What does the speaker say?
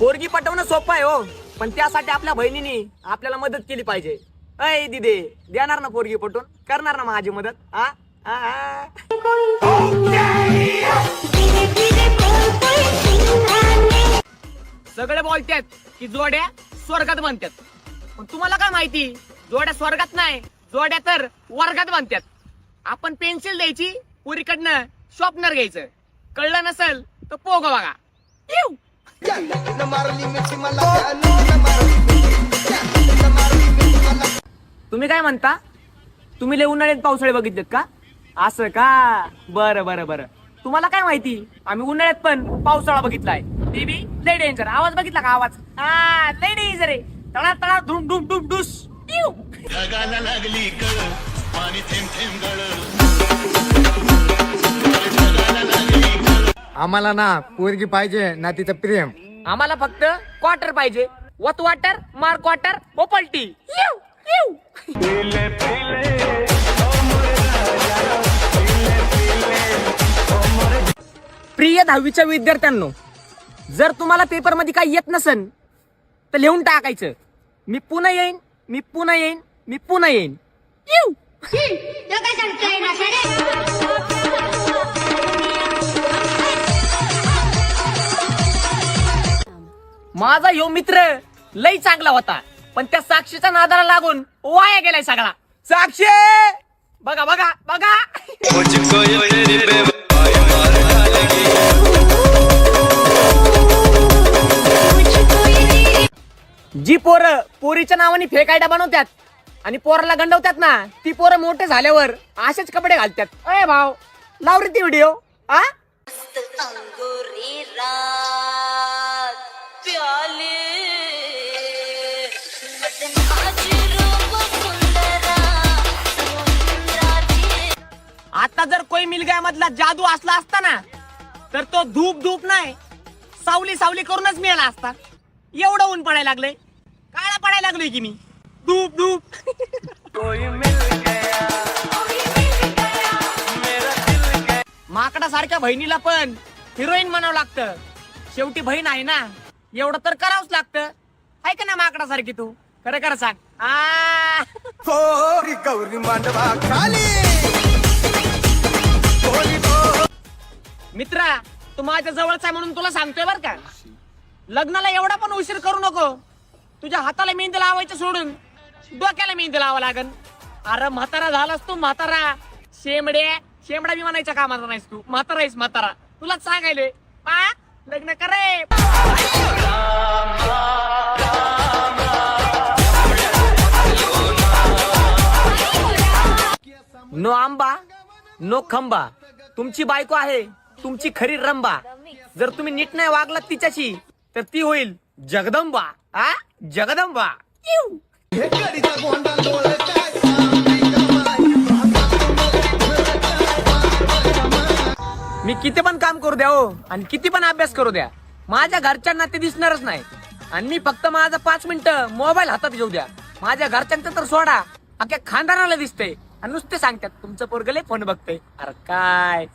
पोरगी पटवणं सोपं आहे हो. पण त्यासाठी आपल्या बहिणीने आपल्याला मदत केली पाहिजे. अय दिदे देणार ना पोरगी पटवून? करणार ना माझी मदत? हा सगळे बोलतात की जोड्या स्वर्गात बांधतात पण तुम्हाला काय माहिती? जोड्या स्वर्गात नाही जोड्या तर वर्गात बांधतात आपण पेन्सिल द्यायची पुरीकडनं शॉपनर घ्यायचं. कळलं नसेल तर पोग बघा. येऊ तुम्ही काय म्हणता? तुम्ही लय उन्हाळ्यात पावसाळे बघितलेत का? असं का? बरं बरं बरं. तुम्हाला काय माहिती? आम्ही उन्हाळ्यात पण पावसाळा बघितलाय. ते बी लय डेंजर आवाज बघितला का आवाज? हा लय डेंजर आहे. तळा तळा धुम धुम धुम डुस लागली पाणी थेंब थेंब गळ. आम्हाला ना पोरगी पाहिजे ना तिचं प्रेम. आम्हाला फक्त क्वार्टर पाहिजे. वत वाटर मार क्वार्टर व पलटी. येऊ येऊ. प्रिय दहावीच्या विद्यार्थ्यांनो जर तुम्हाला पेपरमध्ये काही येत नसन तर लिहून टाकायचं. मी पुन्हा येईन मी पुन्हा येईन मी पुन्हा येईन. येऊ. माझा यो मित्र लई चांगला होता पण त्या साक्षीच्या नादाला लागून वाया गेलाय सगळा. साक्षी! बघा बघा बघा. जी पोरं पोरीच्या नावाने फेक आयडा बनवतात आणि पोराला गंडवतात ना ती पोरं मोठे झाल्यावर असेच कपडे घालतात अय भाव लाव रे ती व्हिडिओ आ? आता जर कोई मिलगा मधला जादू असला असता ना तर तो धूप धूप नाही सावली सावली करूनच मिळाला असता. एवढं ऊन पडायला लागलंय. काळा पडायला लागलोय की मी. धूप धूप. माकडा सारख्या बहिणीला पण हिरोईन म्हणावं लागतं. शेवटी बहीण आहे ना. एवढं तर करावंच लागतं. आहे का ना माकडा सारखी तू? खरं खरं सांग. आ. गौरी मांडवा खाली. मित्रा तू माझ्या जवळचा आहे म्हणून तुला सांगतोय बर का? लग्नाला एवढा पण उशीर करू नको. तुझ्या हाताला मेहंदी लावायचं सोडून डोक्याला मेहंदी लावा लागन. अरे म्हातारा झालास तू म्हातारा. शेमडे शेमडा बी म्हणायच्या कामाचा नाहीस तू. म्हातारा आहेस म्हातारा. तुलाच सांगायलोय. आ? लग्न करे. नो आंबा नो खंबा. तुमची बायको आहे तुमची खरी रंबा. जर तुम्ही नीट नाही वागलात तिच्याशी तर ती होईल जगदंबा. आ? जगदंबा. मी किती पण काम करू द्या हो आणि किती पण अभ्यास करू द्या माझ्या घरच्यांना ते दिसणारच नाही. आणि मी फक्त माझा पाच मिनिटं मोबाईल हातात घेऊ द्या. माझ्या घरच्यांचं तर सोडा अख्या खानदानाला दिसते आणि नुसते सांगतात तुमचं पोरगले फोन बघते अरे काय?